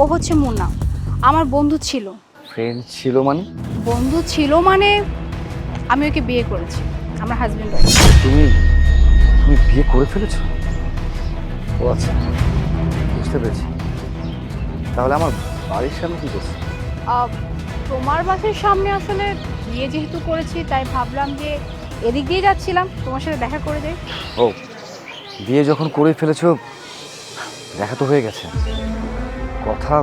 ও হচ্ছে মুন্না। আমার বন্ধু ছিল। ফ্রেন্ড ছিল মানে? বন্ধু ছিল মানে আমি ওকে বিয়ে করেছি। আমার হাজব্যান্ড তুমি তুমি বিয়ে করে ফেলেছো? ও আচ্ছা বুঝতে পেরেছি। তাহলে আমার বাড়ির সামনে কি করছে? তোমার বাসের সামনে আসলে বিয়ে যেহেতু করেছি তাই ভাবলাম যে এদিক দিয়ে যাচ্ছিলাম। তোমার সাথে দেখা করে যাই ও বিয়ে যখন করে ফেলেছো দেখা তো হয়ে গেছে। কথা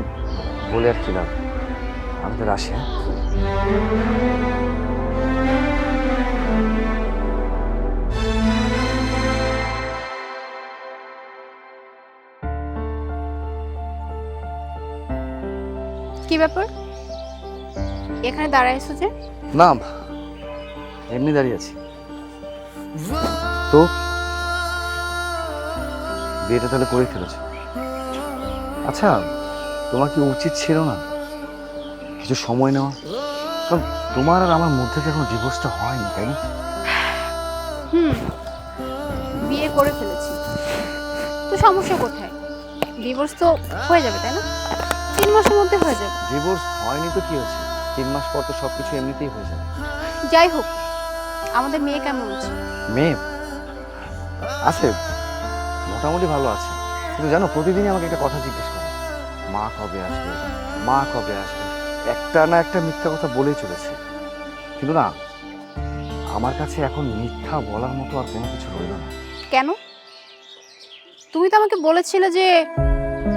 বলে আর কি লাভ আমি তো আসি হ্যাঁ? কি ব্যাপার? এখানে এসো যে? না এমনি দাঁড়িয়ে আছি। তো? বিয়েটা তাহলে করে ফেলেছো। আচ্ছা তোমার কি উচিত ছিল না কিছু সময় নেওয়া। কারণ তোমার আর আমার মধ্যে তো এখনও ডিভোর্সটা হয়নি তাই না? হুম বিয়ে করে ফেলেছি। তো সমস্যা কোথায়? ডিভোর্স তো হয়ে যাবে তাই না? তিন মাসের মধ্যে হয়ে যাবে। ডিভোর্স হয়নি তো কি হয়েছে? তিন মাস পর তো সব কিছু এমনিতেই হয়ে যাবে। যাই হোক আমাদের মেয়ে কেমন আছে? মেয়ে? আছে মোটামুটি ভালো আছে। কিন্তু জানো প্রতিদিনই আমাকে একটা কথা জিজ্ঞেস করে। মা কবে আসবে? মা কবে আসবে? একটা না একটা মিথ্যা কথা বলেই চলেছে। কিন্তু না আমার কাছে এখন মিথ্যা বলার মতো আর কোনো কিছু রইল না। কেন? তুমি তো আমাকে বলেছিলে যে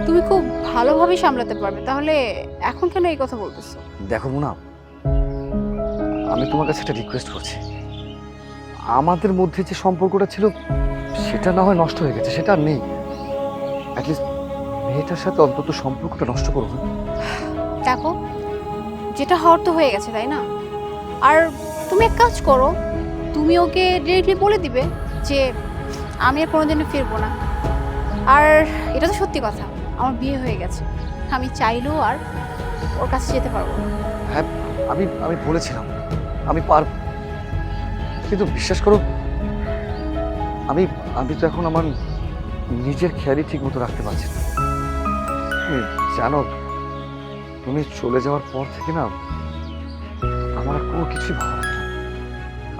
তুমি খুব ভালোভাবে সামলাতে পারবে। তাহলে এখন কেন এই কথা বলতেছো? দেখো মুনা আমি তোমার কাছে একটা রিকোয়েস্ট করছি। আমাদের মধ্যে যে সম্পর্কটা ছিল সেটা না হয় নষ্ট হয়ে গেছে সেটা আর নেই। অ্যাটলিস্ট মেয়েটার সাথে অন্তত সম্পর্কটা নষ্ট করো না। দেখো যেটা হওয়ার তো হয়ে গেছে তাই না? আর তুমি এক কাজ করো তুমি ওকে ডিরেক্টলি বলে দিবে যে আমি আর কোনোদিনও ফিরবো না। আর এটা তো সত্যি কথা আমার বিয়ে হয়ে গেছে। আমি চাইলেও আর ওর কাছে যেতে পারব না। হ্যাঁ আমি আমি বলেছিলাম আমি পারব। কিন্তু বিশ্বাস করো আমি আমি তো এখন আমার নিজের খেয়ালই ঠিক মতো রাখতে পারছি না। জানো তুমি চলে যাওয়ার পর থেকে না আমার কোনো কিছুই ভালো লাগে না।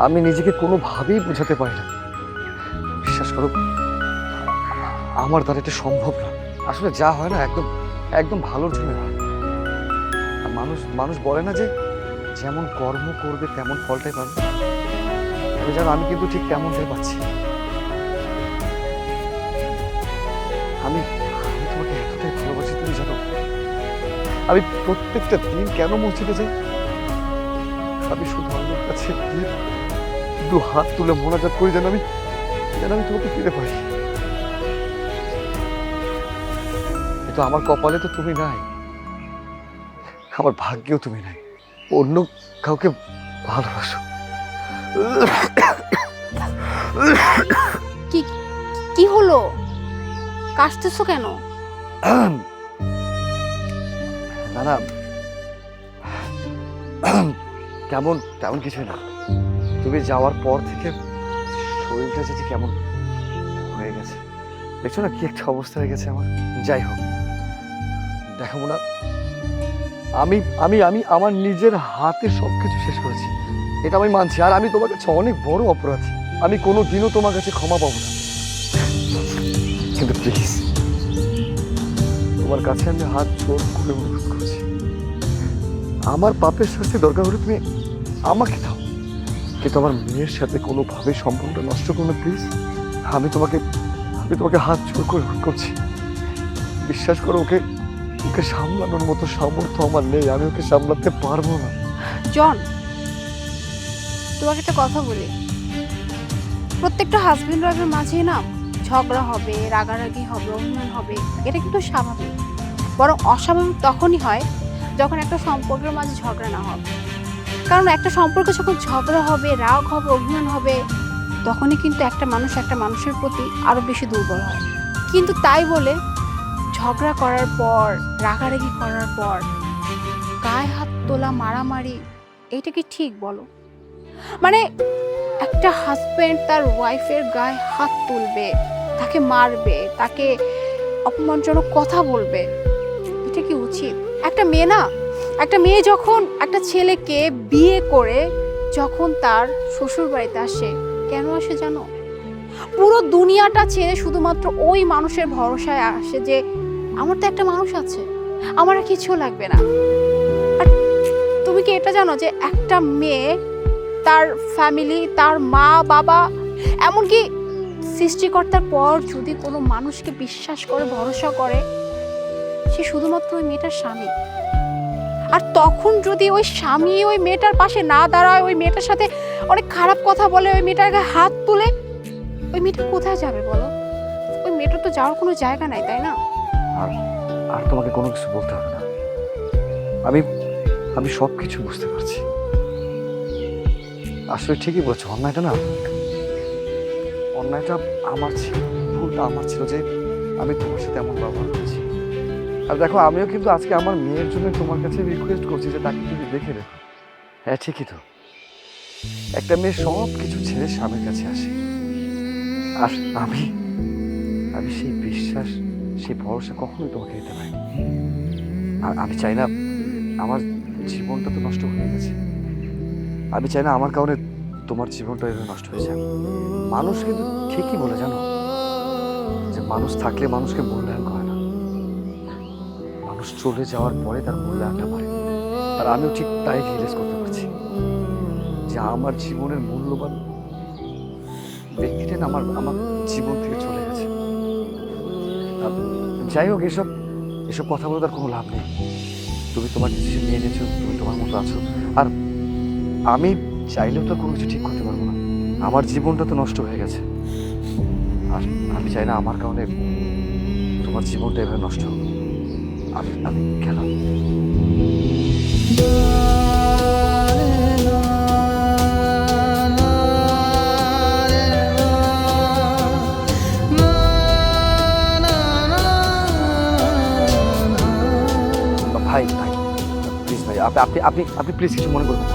আমি নিজেকে কোনোভাবেই বোঝাতে পারি না। বিশ্বাস করো, আমার দ্বারা এটা সম্ভব না। আসলে যা হয় না, একদম একদম ভালোর জন্য হয়। মানুষ মানুষ বলে না যে, যেমন কর্ম করবে, তেমন ফলটাই পাবে। জানো, আমি কিন্তু ঠিক তেমনটাই পাচ্ছি আমি প্রত্যেকটা দিন কেন মসজিদে যাই? আমি শুধু আল্লাহর কাছে গিয়ে দু হাত তুলে মোনাজাত করি যেন আমি যেন আমি তোমাকে ফিরে পাই। কিন্তু আমার কপালে তো তুমি নাই। আমার ভাগ্যেও তুমি নাই। অন্য কাউকে ভালোবাসো। কি কি হলো? কাশতেছো কেন? না কেমন, তেমন কিছুই না। তুমি যাওয়ার পর থেকে শরীরটা যেটি কেমন হয়ে গেছে। দেখছ না কি একটা অবস্থা হয়ে গেছে আমার? যাই হোক, দেখাবো না। আমি আমি আমি আমার নিজের হাতে সব কিছু শেষ করেছি। এটা আমি মানছি, আর আমি তোমার কাছে অনেক বড় অপরাধী। আমি কোনো দিনও তোমার কাছে ক্ষমা পাবো না। কিন্তু প্লিজ তোমার কাছে আমি হাত করছি আমার পাপের শাস্তি দরকার হলে তুমি আমাকে দাও। কিন্তু আমার মেয়ের সাথে কোনোভাবে সম্পর্কটা নষ্ট করো না, প্লিজ। আমি তোমাকে আমি তোমাকে হাত জোর করে করছি। বিশ্বাস করো, ওকে ওকে সামলানোর মতো সামর্থ্য আমার নেই। আমি ওকে সামলাতে পারব না। জন, তোমাকে একটা কথা বলি। প্রত্যেকটা হাজবেন্ড ওয়াইফের মাঝে না ঝগড়া হবে, রাগারাগি হবে, অভিমান হবে, এটা কিন্তু স্বাভাবিক। বরং অস্বাভাবিক তখনই হয় যখন একটা সম্পর্কের মাঝে ঝগড়া না হবে। কারণ একটা সম্পর্কে যখন ঝগড়া হবে, রাগ হবে, অভিমান হবে, তখনই কিন্তু একটা মানুষ একটা মানুষের প্রতি আরও বেশি দুর্বল হয়। কিন্তু তাই বলে ঝগড়া করার পর, রাগারাগি করার পর, গায়ে হাত তোলা, মারামারি, এটা কি ঠিক বলো? মানে একটা হাজব্যান্ড তার ওয়াইফের গায়ে হাত তুলবে, তাকে মারবে, তাকে অপমানজনক কথা বলবে, এটা কি উচিত? একটা মেয়ে না, একটা মেয়ে যখন একটা ছেলেকে বিয়ে করে, যখন তার শ্বশুর বাড়িতে আসে, কেন আসে জানো? পুরো দুনিয়াটা ছেড়ে শুধুমাত্র ওই মানুষের ভরসায় আসে যে, আমার তো একটা মানুষ আছে, আমার আর কিছু লাগবে না। আর তুমি কি এটা জানো যে একটা মেয়ে, তার ফ্যামিলি তার মা, বাবা, এমনকি সৃষ্টিকর্তার পর যদি কোনো মানুষকে বিশ্বাস করে, ভরসা করে সে শুধুমাত্র ওই মেয়েটার স্বামী। আর তখন যদি ওই স্বামী ওই মেয়েটার পাশে না দাঁড়ায়, ওই মেয়েটার সাথে অনেক খারাপ কথা বলে, ওই মেয়েটার গায়ে হাত তুলে, ওই মেয়েটা কোথায় যাবে বলো? ওই মেয়েটার তো যাওয়ার কোনো জায়গা নাই, তাই না? আর আর তোমাকে কোনো কিছু বলতে হবে না। আমি আমি সব কিছু বুঝতে পারছি। আসলে ঠিকই বলছো, অন্যায়টা না, অন্যায়টা আমার ছিল, ভুলটা আমার ছিল যে আমি তোমার সাথে এমন ব্যবহার করছি। আর দেখো, আমিও কিন্তু আজকে আমার মেয়ের জন্য তোমার কাছে রিকোয়েস্ট করছি যে তাকে তুমি দেখে রেখো। হ্যাঁ ঠিকই তো। একটা মেয়ে সব কিছু ছেড়ে স্বামীর কাছে আসে। আর আমি আমি সেই বিশ্বাস, সেই ভরসা কখনোই তোমাকে দিতে পারি আর আমি চাই না আমার জীবনটা তো নষ্ট হয়ে গেছে। আমি চাই না আমার কারণে তোমার জীবনটা এভাবে নষ্ট হয়ে যাক। মানুষ কিন্তু ঠিকই বলে জানো, যে মানুষ থাকলে মানুষকে মূল্যায়ন চলে যাওয়ার পরে তার মূল্য মূল্যায়নটা বাড়ে। আর আমিও ঠিক তাই রিয়েলাইজ করতে পারছি যে আমার জীবনের মূল্যবান ব্যক্তিটা আমার আমার জীবন থেকে চলে গেছে। যাই হোক, এসব এসব কথা বলে তার কোনো লাভ নেই। তুমি তোমার ডিসিশন নিয়ে নিয়েছো, তুমি তোমার মতো আছো। আর আমি চাইলেও তো কোনো কিছু ঠিক করতে পারব না। আমার জীবনটা তো নষ্ট হয়ে গেছে। আর আমি চাই না আমার কারণে তোমার জীবনটা এভাবে নষ্ট হোক। আমি আমি গেলাম ভাই ভাই প্লিজ ভাই, আপনি আপনি আপনি প্লিজ কিছু মনে করবেন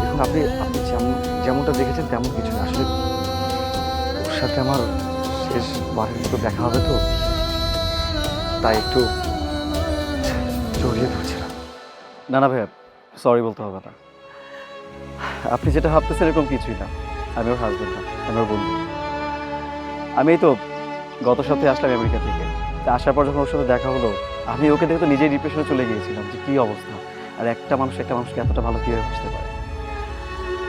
দেখুন, আপনি আপনি যেমন, যেমনটা দেখেছেন, তেমন কিছু না। আসলে ওর সাথে আমার শেষ বারের মতো দেখা হবে তো। তাই একটু না না ভাইয়া সরি বলতে হবে না। আপনি যেটা ভাবতেছেন এরকম কিছুই না। আমি ওর হাজবেন্ড না, আমি ওর বন্ধু। আমি এই তো গত সপ্তাহে আসলাম আমেরিকা থেকে। আসার পর যখন ওর সাথে দেখা হলো, আমি ওকে দেখে তো নিজেই ডিপ্রেশনে চলে গিয়েছিলাম যে কী অবস্থা। আর একটা মানুষ একটা মানুষকে এতটা ভালো কীভাবে বুঝতে পারে?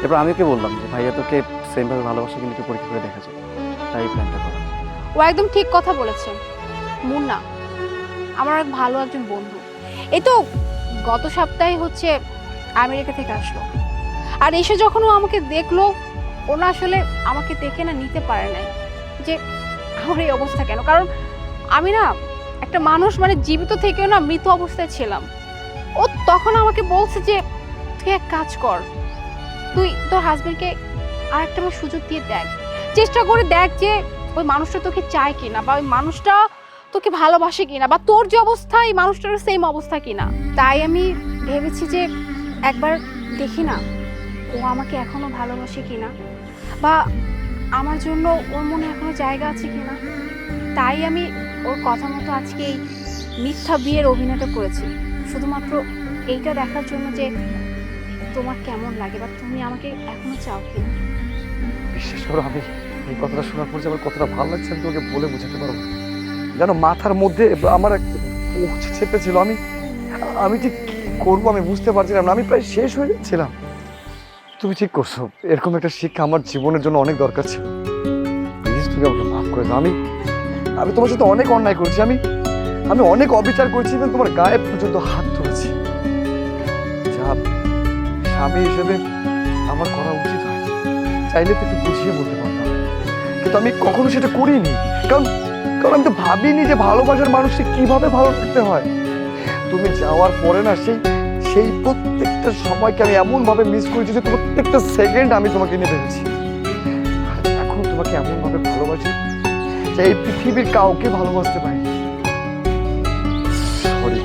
এরপর আমি ওকে বললাম যে, ভাইয়া, তোকে সেমভাবে ভালোবাসা কিন্তু একটু পরীক্ষা করে দেখা যায় তাই প্ল্যানটা করা। ও একদম ঠিক কথা বলেছে। মুন্না, আমার এক ভালো একজন বন্ধু। এই তো গত সপ্তাহে হচ্ছে আমেরিকা থেকে আসলো। আর এসে যখন ও আমাকে দেখল ও না আসলে আমাকে দেখে না, নিতে পারে নাই যে আমার এই অবস্থা কেন? কারণ আমি না একটা মানুষ মানে জীবিত থেকেও না মৃত অবস্থায় ছিলাম। ও তখন আমাকে বলছে যে, তুই এক কাজ কর, তুই তোর হাজবেন্ডকে আর একটা সুযোগ দিয়ে দেখ। চেষ্টা করে দেখ যে ওই মানুষটা তোকে চায় কিনা বা ওই মানুষটা তোকে ভালোবাসে কিনা বা তোর যে অবস্থা এই মানুষটার সেম অবস্থা কিনা? তাই আমি ভেবেছি যে একবার দেখি না ও আমাকে এখনও ভালোবাসে কিনা বা আমার জন্য ওর মনে এখনও জায়গা আছে কিনা। তাই আমি ওর কথা মতো আজকে এই মিথ্যা বিয়ের অভিনয়টা করেছি। শুধুমাত্র এইটা দেখার জন্য যে তোমার কেমন লাগে বা তুমি আমাকে এখনও চাও কিনা। বিশ্বাস করো আমি এই কথাটা শোনার পর যে আমার কতটা ভালো লাগছে আমি তোমাকে বলে বোঝাতে পারব না। যেন মাথার মধ্যে আমার এক পৌঁছে চেপেছিল। আমি আমি ঠিক কি করব আমি বুঝতে পারছিলাম না। আমি প্রায় শেষ হয়ে যাচ্ছিলাম তুমি ঠিক করছ। এরকম একটা শিক্ষা আমার জীবনের জন্য অনেক দরকার ছিল। প্লিজ তুমি আমাকে মাফ করে দাও। আমি আমি তোমার সাথে অনেক অন্যায় করছি। আমি আমি অনেক অবিচার করছি এবং তোমার গায়ে পর্যন্ত হাত তুলেছি। যা স্বামী হিসেবে আমার করা উচিত হয় চাইলে তো একটু বুঝিয়ে বলতে পারতাম। কিন্তু আমি কখনো সেটা করিনি। কারণ কারণ আমি তো ভাবিনি যে ভালোবাসার মানুষকে কীভাবে ভালো করতে হয়। তুমি যাওয়ার পরে না সেই সেই প্রত্যেকটা সময়কে আমি এমনভাবে মিস করেছি যে প্রত্যেকটা সেকেন্ড আমি তোমাকে নিয়ে ভেবেছি। এখন তোমাকে এমনভাবে ভালোবাসি যে এই পৃথিবীর কাউকে ভালোবাসতে পারি সরি